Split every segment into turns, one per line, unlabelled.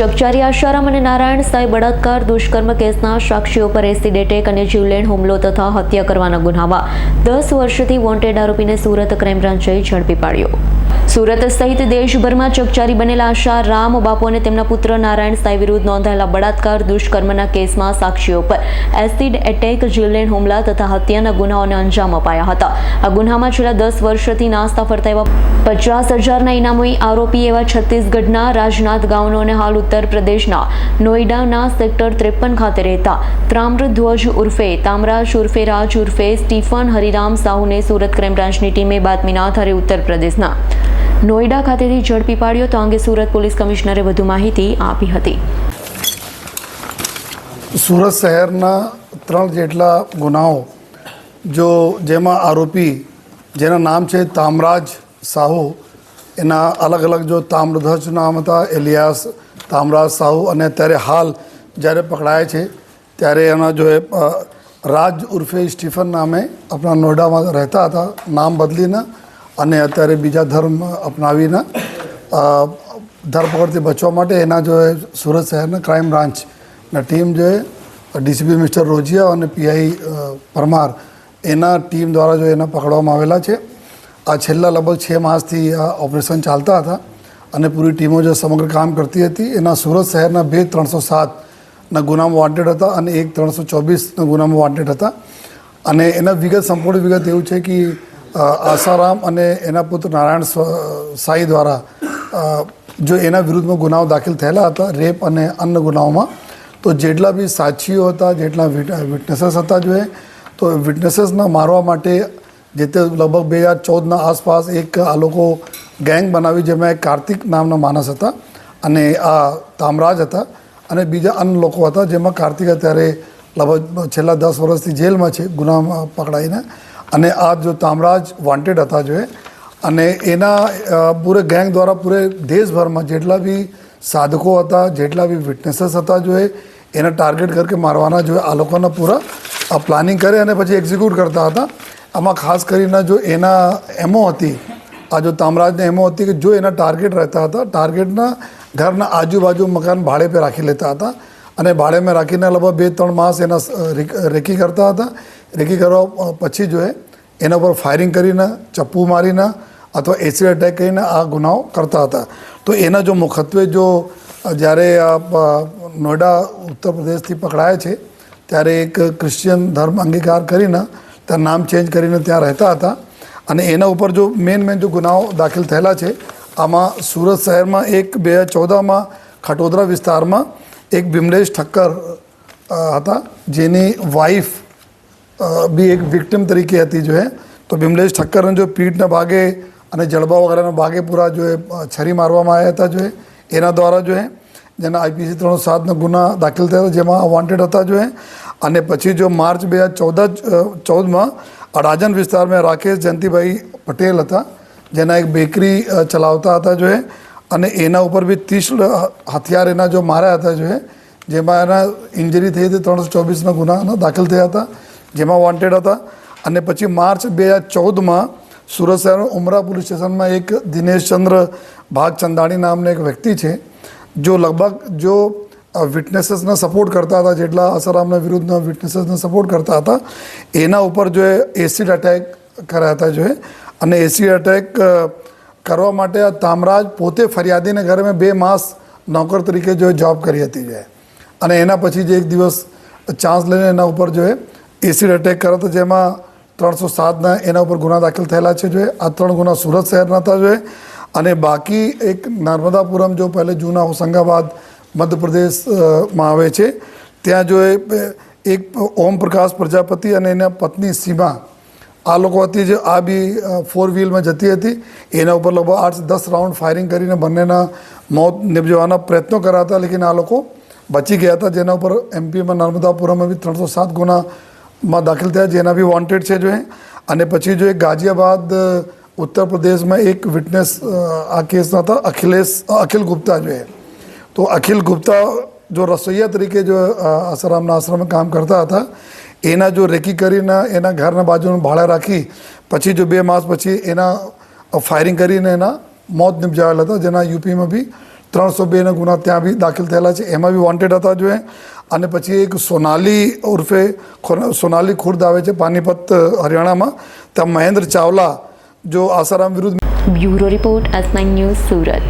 ચકચારી આશારામ અને નારાયણ સાંઈ બળાત્કાર દુષ્કર્મ કેસના સાક્ષીઓ પર એસિડ એટેક અને જીવલેણ હુમલો તથા હત્યા કરવાના ગુનામાં દસ વર્ષથી વોન્ટેડ આરોપીને સુરત ક્રાઇમ બ્રાન્ચે ઝડપી પાડ્યો. સુરત સહિત દેશભરમાં ચકચારી બનેલા આશા રામ બાપુ અને તેમના પુત્ર નારાયણ સાંઈ વિરુદ્ધ નોંધાયેલા બળાત્કાર દુષ્કર્મના કેસમાં સાક્ષીઓ પર એસિડ એટેક જીવલેણ હુમલા તથા હત્યાના ગુનાઓને અંજામ અપાયા હતા. આ ગુનામાં છેલ્લા દસ વર્ષથી નાસ્તા ફરતા એવા પચાસ હજારના ઇનામોઈ આરોપી એવા છત્તીસગઢના રાજનાથ ગાંવનો અને હાલ ઉત્તર પ્રદેશના નોઈડાના સેક્ટર ત્રેપન ખાતે રહેતા તામ્રધ્વજ ઉર્ફે તામરાજ ઉર્ફે રાજ ઉર્ફે સ્ટીફન હરિરામ સાહુને સુરત ક્રાઇમ બ્રાન્ચની ટીમે બાતમીના આધારે ઉત્તર પ્રદેશના નોઈડા ખાતેથી ઝડપી પાડ્યો તો અંગે સુરત પોલીસ કમિશનરે વધુ માહિતી આપી હતી.
સુરત શહેરના ત્રણ જેટલા ગુનાઓ જો જેમાં આરોપી, જેના નામ છે તામરાજ સાહુ, એના અલગ અલગ જો તામ્રધ્વજ નામ હતા, એલિયાસ તામરાજ સાહુ અને અત્યારે હાલ જ્યારે પકડાય છે, ત્યારે એના જો રાજ ઉર્ફે સ્ટીફન નામે આપણા નોઈડામાં રહેતા હતા, નામ બદલીને અને અત્યારે બીજા ધર્મ અપનાવીને ધરપકડથી બચવા માટે એના જો સુરત શહેરના ક્રાઇમ બ્રાન્ચના ટીમ જો ડીસીપી મિસ્ટર રોજિયા અને પીઆઈ પરમાર એના ટીમ દ્વારા જો એને પકડવામાં આવેલા છે. આ છેલ્લા લગભગ છ માસથી આ ઓપરેશન ચાલતા હતા અને પૂરી ટીમો જે સમગ્ર કામ કરતી હતી. એના સુરત શહેરના બે ત્રણસો સાતના ગુનામાં વોન્ટેડ હતા અને એક ત્રણસો ચોવીસના ગુનામાં વોન્ટેડ હતા. અને એના વિગત, સંપૂર્ણ વિગત એવું છે કે આસારામ અને એના પુત્ર નારાયણ સાઈ દ્વારા જો એના વિરુદ્ધમાં ગુનાઓ દાખલ થયેલા હતા, રેપ અને અન્ય ગુનાઓમાં, તો જેટલા બી સાક્ષીઓ હતા, જેટલા વિટનેસીસ હતા જોઈએ તો વિટનેસીસના મારવા માટે જે તે લગભગ બે હજાર ચૌદના આસપાસ એક આ લોકો ગેંગ બનાવી જેમાં એક કાર્તિક નામના માણસ હતા અને આ તામરાજ હતા અને બીજા અન્ય લોકો હતા જેમાં કાર્તિક અત્યારે લગભગ છેલ્લા દસ વર્ષથી જેલમાં છે, ગુનામાં પકડાઈને. અને આ જો તામરાજ વોન્ટેડ હતા જો અને એના પૂરે ગેંગ દ્વારા પૂરે દેશભરમાં જેટલા બી સાધકો હતા, જેટલા બી વિટનેસીસ હતા જોએ, એને ટાર્ગેટ કરકે મારવાના જોઈએ આ લોકોના પૂરા પ્લાનિંગ કરે અને પછી એક્ઝિક્યુટ કરતા હતા. આમાં ખાસ કરીને જો એના એમો હતી, આ જો તામરાજને એમો હતી કે જો એના ટાર્ગેટ રહેતા હતા ટાર્ગેટના ઘરના આજુબાજુ મકાન ભાડે પર રાખી લેતા હતા અને ભાડેમાં રાખીને લગભગ બે ત્રણ માસ એના રેકી કરતા હતા. રેકી કરવા પછી જો એના ઉપર ફાયરિંગ કરીને, ચપ્પુ મારીને અથવા એસિડ એટેક કરીને આ ગુનાઓ કરતા હતા. તો એના જો મુખત્વે જો જ્યારે નોઈડા ઉત્તર પ્રદેશથી પકડાયા છે, ત્યારે એક ક્રિશ્ચિયન ધર્મ અંગીકાર કરીને ત્યાં નામ ચેન્જ કરીને ત્યાં રહેતા હતા. અને એના ઉપર જો મેન મેન જો ગુનાઓ દાખલ થયેલા છે, આમાં સુરત શહેરમાં એક, બે હજાર ચૌદમાં ખટોદરા વિસ્તારમાં એક બિમલેશ ઠક્કર હતા, જેની વાઈફ બી એક વિક્ટિમ તરીકે હતી જો તો બિમલેશ ઠક્કરને જો પીઠના ભાગે અને જડબા વગેરેના ભાગે પૂરા જો છરી મારવામાં આવ્યા હતા જો એના દ્વારા જો જેના આઈપીસી ત્રણસો સાતના ગુના દાખલ થયા જેમાં વોન્ટેડ હતા જો અને પછી જો માર્ચ બે હજાર ચૌદ ચૌદમાં અડાજન વિસ્તારમાં રાકેશ જયંતિભાઈ પટેલ હતા, જેના એક બેકરી ચલાવતા હતા જો એ અને એના ઉપર બી ત્રીસ હથિયાર એના જો માર્યા હતા જો, જેમાં એના ઇન્જરી થઈ હતી ત્રણસો ચોવીસના ગુના દાખલ થયા હતા, જેમાં વોન્ટેડ હતા. અને પછી માર્ચ બે હજાર ચૌદમાં સુરત શહેર ઉમરા પોલીસ સ્ટેશનમાં એક દિનેશચંદ્ર ભાગચંદાણી નામના એક વ્યક્તિ છે, જો લગભગ જો વિટનેસીસને સપોર્ટ કરતા હતા, જેટલા અસરામના વિરુદ્ધના વિટનેસીસને સપોર્ટ કરતા હતા, એના ઉપર જો એસિડ અટેક કર્યા હતા જો, અને એસિડ અટેક કરવા માટે આ તામરાજ પોતે ફરિયાદીને ઘરે મેં બે માસ નોકર તરીકે જો જોબ કરી હતી જે. અને એના પછી જે એક દિવસ ચાન્સ લઈને એના ઉપર જો એસિડ અટેક કર્યો હતો, જેમાં ત્રણસો સાતના એના ઉપર ગુના દાખલ થયેલા છે જો આ ત્રણ ગુના સુરત શહેરના હતા જોઈએ અને બાકી એક નર્મદાપુરમ જો પહેલે જૂના હોશંગાબાદ મધ્યપ્રદેશમાં આવે છે. ત્યાં જો એક ઓમ પ્રકાશ પ્રજાપતિ અને એના પત્ની સીમા આ લોકો હતી જે આ બી ફોર વ્હીલમાં જતી હતી. એના ઉપર લગભગ આઠ દસ રાઉન્ડ ફાયરિંગ કરીને બંનેના મોત નિપજવાના પ્રયત્નો કર્યા હતા લેકિન આ લોકો બચી ગયા હતા. જેના ઉપર એમપીમાં નર્મદાપુરમાં બી ત્રણસો સાત ગુનામાં દાખલ થયા, જેના બી વોન્ટેડ છે જો અને પછી જો એ ગાઝિયાબાદ ઉત્તર પ્રદેશમાં એક વિટનેસ આ કેસના હતા, અખિલેશ અખિલ ગુપ્તા જો એ. તો અખિલ ગુપ્તા જો રસોઈયા તરીકે જો આસારામના આશ્રમે કામ કરતા હતા એના જો રેકી કરીને એના ઘરના બાજુનું ભાડા રાખી, પછી જો બે માસ પછી એના ફાયરિંગ કરીને એના મોત નિપજાવેલા હતા, જેના યુપીમાં બી ત્રણસો બેના ગુના ત્યાં બી દાખલ થયેલા છે. એમાં બી વોન્ટેડ હતા જોએ. અને પછી એક સોનાલી ઉર્ફે સોનાલી ખુર્દ આવે છે પાનીપત હરિયાણામાં. ત્યાં મહેન્દ્ર ચાવલા જો આસારામ વિરુદ્ધ
bureau report nine news, Surat.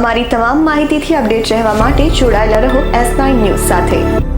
અમારી તમામ માહિતીથી અપડેટ રહેવા માટે જોડાયેલા રહો એસ નાઇન ન્યૂઝ સાથે.